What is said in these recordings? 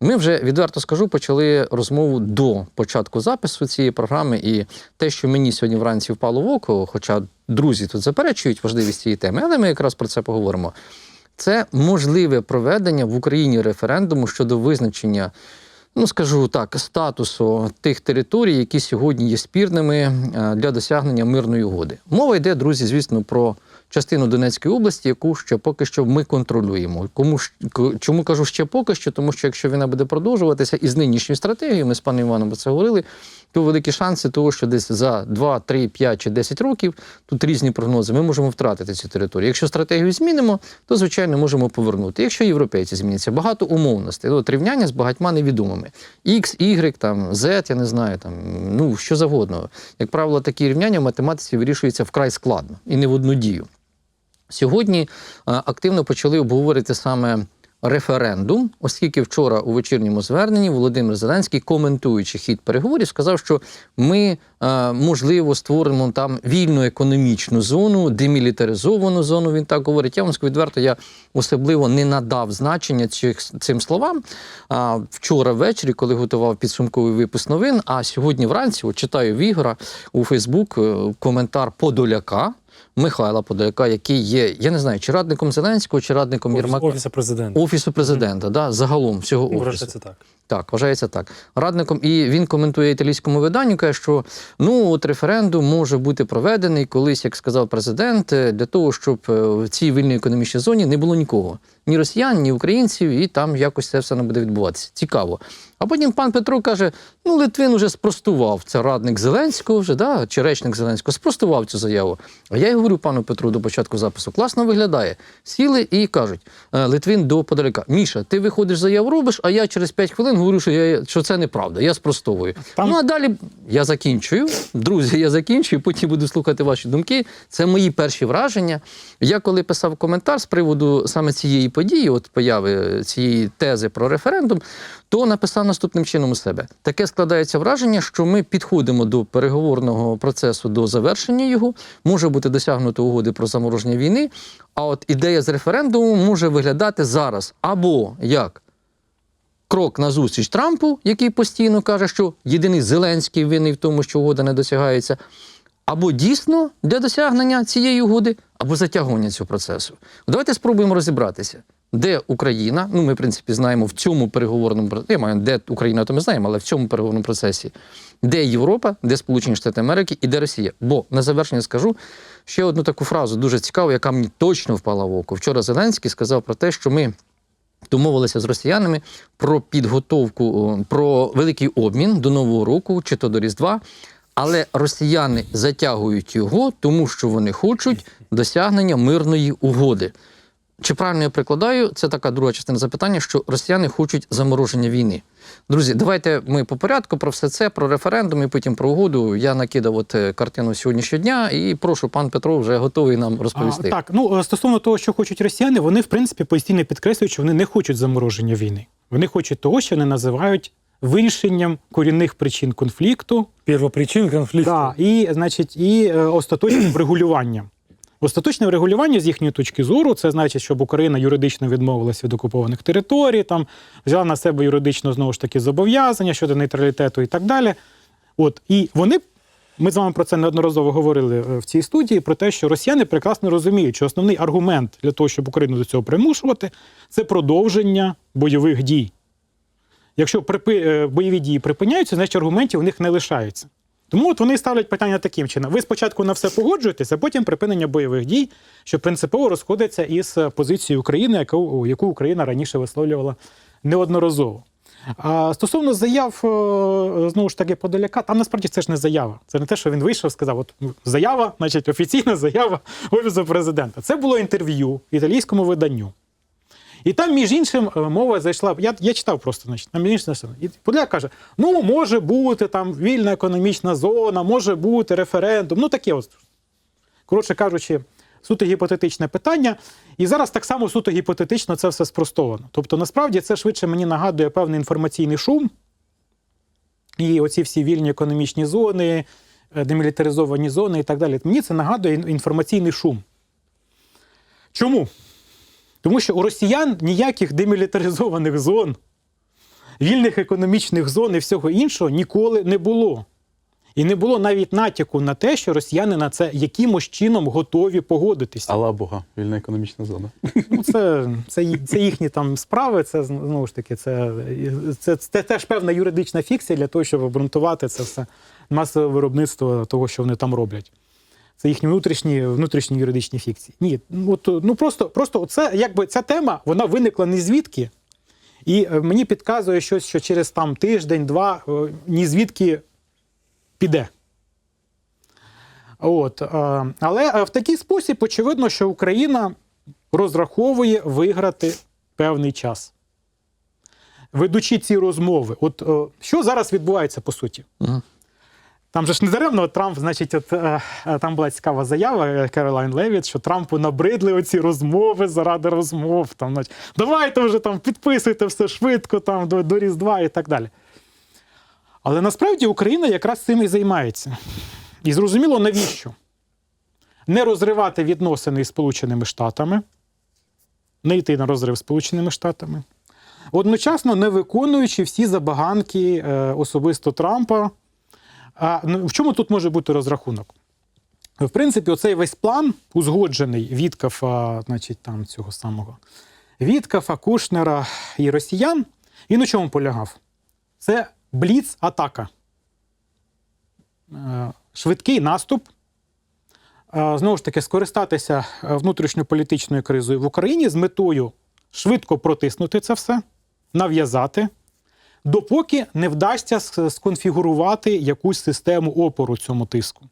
Ми вже відверто скажу, почали розмову до початку запису цієї програми, і те, що мені сьогодні вранці впало в око, хоча друзі тут заперечують важливість цієї теми, але ми якраз про це поговоримо. Це можливе проведення в Україні референдуму щодо визначення, ну скажу так, статусу тих територій, які сьогодні є спірними е, для досягнення мирної угоди. Мова йде, друзі, звісно, про частину Донецької області, яку ще поки що ми контролюємо. Кому чому кажу ще поки що? Тому що якщо війна буде продовжуватися із нинішньою стратегією, ми з паном Іваном про це говорили, то великі шанси того, що десь за 2, 3, 5 чи 10 років тут різні прогнози, ми можемо втратити цю територію. Якщо стратегію змінимо, то звичайно можемо повернути. Якщо європейці зміняться, багато умовностей. От рівняння з багатьма невідомими. X, Y, там, Z, я не знаю, там, ну що завгодно. Як правило, такі рівняння в математиці вирішуються вкрай складно і не в одну дію. Сьогодні е, активно почали обговорити саме референдум, оскільки вчора у вечірньому зверненні Володимир Зеленський, коментуючи хід переговорів, сказав, що ми е, можливо створимо там вільну економічну зону, демілітаризовану зону. Він так говорить. Я вам скажу відверто, я особливо не надав значення цим словам. Вчора ввечері, коли готував підсумковий випуск новин, а сьогодні вранці от читаю в Ігора у Фейсбук е, коментар Подоляка. Михайла Подоляка, який є, я не знаю, чи радником Зеленського, чи радником Офіс, Єрмака. Офісу президента. Офісу президента, да, загалом всього офісу. Вважається так. Так, вважається так. Радником, і він коментує італійському виданню, каже, що ну от референдум може бути проведений колись, як сказав президент, е, для того, щоб е, в цій вільній економічній зоні не було нікого. Ні росіян, ні українців, і там якось це все не буде відбуватися. Цікаво. А потім пан Петро каже: ну, Литвин уже спростував це радник Зеленського, вже, да, чи речник Зеленського, спростував цю заяву. А я й говорю пану Петру до початку запису: класно виглядає. Сіли і кажуть: е, Литвин до подаляка: Міша, ти виходиш заяву робиш, а я через 5 хвилин говорю, що, я, що це неправда. Я спростовую. Там- Ну а далі я закінчую. Друзі, я закінчую, потім буду слухати ваші думки. Це мої перші враження. Я коли писав коментар з приводу саме цієї події, от появи цієї тези про референдум, то написав наступним чином у себе. Таке складається враження, що ми підходимо до переговорного процесу до завершення його. Може бути досягнуто угоди про замороження війни. А от ідея з референдуму може виглядати зараз або як крок назустріч Трампу, який постійно каже, що єдиний Зеленський винний в тому, що угода не досягається, або дійсно для досягнення цієї угоди, або затягування цього процесу. Давайте спробуємо розібратися, де Україна, ну ми, в принципі, знаємо в цьому переговорному процесі, я маю, де Україна, то ми знаємо, але в цьому переговорному процесі, де Європа, де Сполучені Штати Америки і де Росія. Бо на завершення скажу ще одну таку фразу, дуже цікаву, яка мені точно впала в око. Вчора Зеленський сказав про те, що ми домовилися з росіянами про підготовку, про великий обмін до Нового року чи то до Різдва. Але росіяни затягують його, тому що вони хочуть досягнення мирної угоди. Чи правильно я прикладаю? Це така друга частина запитання, що росіяни хочуть замороження війни. Друзі, давайте ми по порядку про все це, про референдум і потім про угоду. Я накидав от е, картину сьогоднішнього дня, і прошу, пан Петро вже готовий нам розповісти. А, так, ну е, стосовно того, що хочуть росіяни, вони в принципі постійно підкреслюють, що вони не хочуть замороження війни. Вони хочуть того, що вони називають вирішенням корінних причин конфлікту, Первопричин конфлікту. да, і, значить, і е, остаточним врегулюванням. Остаточне врегулювання з їхньої точки зору, це значить, щоб Україна юридично відмовилася від окупованих територій, там взяла на себе юридично знову ж таки зобов'язання щодо нейтралітету і так далі. От і вони. Ми з вами про це неодноразово говорили е, в цій студії, про те, що росіяни прекрасно розуміють, що основний аргумент для того, щоб Україну до цього примушувати, це продовження бойових дій. Якщо е, бойові дії припиняються, значить аргументів у них не лишається. Тому от вони ставлять питання таким чином: ви спочатку на все погоджуєтеся, а потім припинення бойових дій, що принципово розходиться із е, позицією України, яку, яку Україна раніше висловлювала неодноразово. А стосовно заяв, е, знову ж таки, Подоляка, там насправді це ж не заява. Це не те, що він вийшов, сказав, от ну, заява, значить, офіційна заява Офісу президента. Це було інтерв'ю італійському виданню. І там, між іншим, е, мова зайшла. Я, я читав просто, значить, там між іншим, і Подоляк каже: ну, може бути там вільна економічна зона, може бути референдум. Ну, таке от. Коротше кажучи, суто гіпотетичне питання. І зараз так само суто гіпотетично це все спростовано. Тобто, насправді, це швидше мені нагадує певний інформаційний шум. І оці всі вільні економічні зони, е, демілітаризовані зони і так далі. Мені це нагадує інформаційний шум. Чому? Тому що у росіян ніяких демілітаризованих зон вільних економічних зон і всього іншого ніколи не було. І не було навіть натяку на те, що росіяни на це якимось чином готові погодитися. Алла Бога, вільна економічна зона. Ну, це, це, це їхні там справи. Це знову ж таки, це, це, це теж певна юридична фікція для того, щоб обґрунтувати це все масове виробництво того, що вони там роблять. Це їхні внутрішні, внутрішні юридичні фікції. Ні, от, ну просто, просто це якби ця тема вона виникла не звідки. І е, мені підказує щось, що через там тиждень-два е, ні звідки піде. От, е, але в такий спосіб очевидно, що Україна розраховує виграти певний час. Ведучи ці розмови, от що зараз відбувається по суті? Мгм. Там же ж не даремно Трамп, значить, от, е, е, там була цікава заява е, Керолайн Левіт, що Трампу набридли оці розмови заради розмов. Там, значить, давайте вже там підписуйте все швидко там, до, до Різдва і так далі. Але насправді Україна якраз цим і займається. І зрозуміло, навіщо? Не розривати відносини із Сполученими Штатами, не йти на розрив з Сполученими Штатами, одночасно не виконуючи всі забаганки е, особисто Трампа. А ну, в чому тут може бути розрахунок? В принципі, оцей весь план, узгоджений Віткафа, значить, там цього самого Віткафа, Кушнера і росіян, він у чому полягав? Це бліц-атака. Е, Швидкий наступ. Е, Знову ж таки, скористатися е, внутрішньополітичною кризою в Україні з метою швидко протиснути це все, нав'язати, допоки не вдасться сконфігурувати якусь систему опору цьому тиску.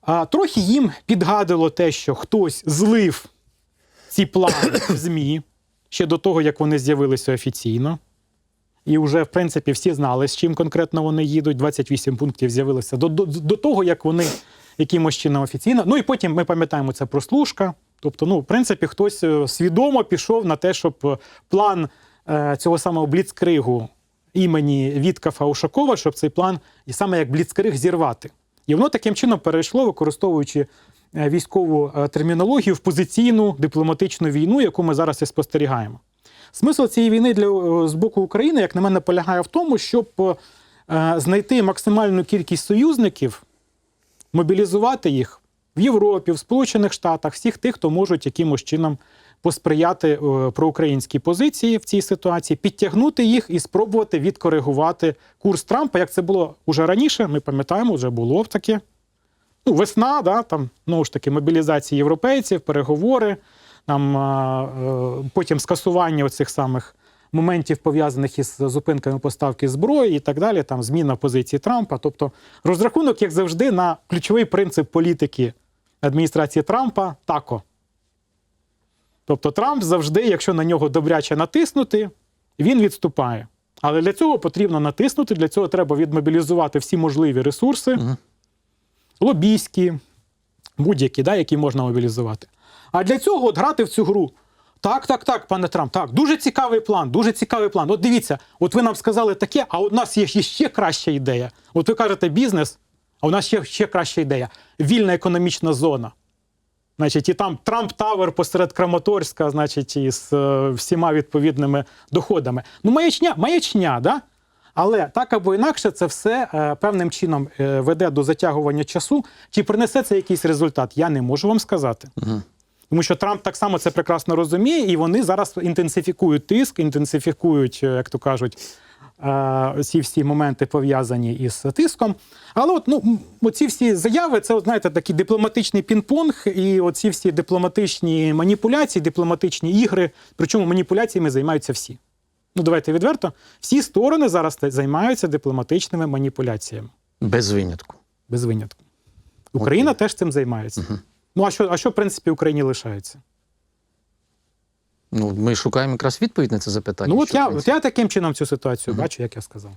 А, трохи їм підгадило те, що хтось злив ці плани в ЗМІ ще до того, як вони з'явилися офіційно. І вже, в принципі, всі знали, з чим конкретно вони їдуть. 28 пунктів з'явилося до, до, до того, як вони якимось чином офіційно. Ну і потім ми пам'ятаємо це прослушка. Тобто, ну, в принципі, хтось е, свідомо пішов на те, щоб е, план цього самого бліцкригу імені Віткафа Ушакова, щоб цей план і саме як бліцкриг зірвати. І воно таким чином перейшло, використовуючи е, військову е, термінологію в позиційну дипломатичну війну, яку ми зараз і спостерігаємо. Смисл цієї війни для е, з боку України, як на мене, полягає в тому, щоб е, знайти максимальну кількість союзників, мобілізувати їх в Європі, в Сполучених Штатах, всіх тих, хто можуть якимось чином посприяти е, проукраїнській позиції в цій ситуації, підтягнути їх і спробувати відкоригувати курс Трампа, як це було уже раніше. Ми пам'ятаємо, вже було таке. Ну, весна, да, там, знову ж таки, мобілізація європейців, переговори, там, е, потім скасування оцих самих моментів, пов'язаних із зупинками поставки зброї і так далі, там зміна позиції Трампа. Тобто розрахунок, як завжди, на ключовий принцип політики адміністрації Трампа тако. Тобто Трамп завжди, якщо на нього добряче натиснути, він відступає. Але для цього потрібно натиснути, для цього треба відмобілізувати всі можливі ресурси, Мгм. лобійські, будь-які, да, які можна мобілізувати. А для цього от грати в цю гру. Так, так, так, пане Трамп, так, дуже цікавий план, дуже цікавий план. От дивіться, от ви нам сказали таке, а у нас є ще- краща ідея. От ви кажете бізнес, а у нас ще, ще краща ідея. Вільна економічна зона. Значить, і там Трамп Тавер посеред Краматорська, значить, із е, всіма відповідними доходами. Ну, маячня, маячня, да? Але так або інакше, це все е, певним чином е, веде до затягування часу. Чи принесе це якийсь результат? Я не можу вам сказати. Мгм. Тому що Трамп так само це прекрасно розуміє, і вони зараз інтенсифікують тиск, інтенсифікують, е, як то кажуть, ці всі моменти пов'язані із тиском. Але от, ну, оці всі заяви, це, от, знаєте, такий дипломатичний пінг-понг, і оці всі дипломатичні маніпуляції, дипломатичні ігри. Причому маніпуляціями займаються всі. Ну, давайте відверто. Всі сторони зараз займаються дипломатичними маніпуляціями, Без винятку. без винятку. Україна теж цим займається. Ну, а що, а що, в принципі, Україні лишається? Ну, ми шукаємо якраз відповідь на це запитання. Ну, от що, в я, принципі. от я таким чином цю ситуацію бачу, як я сказав.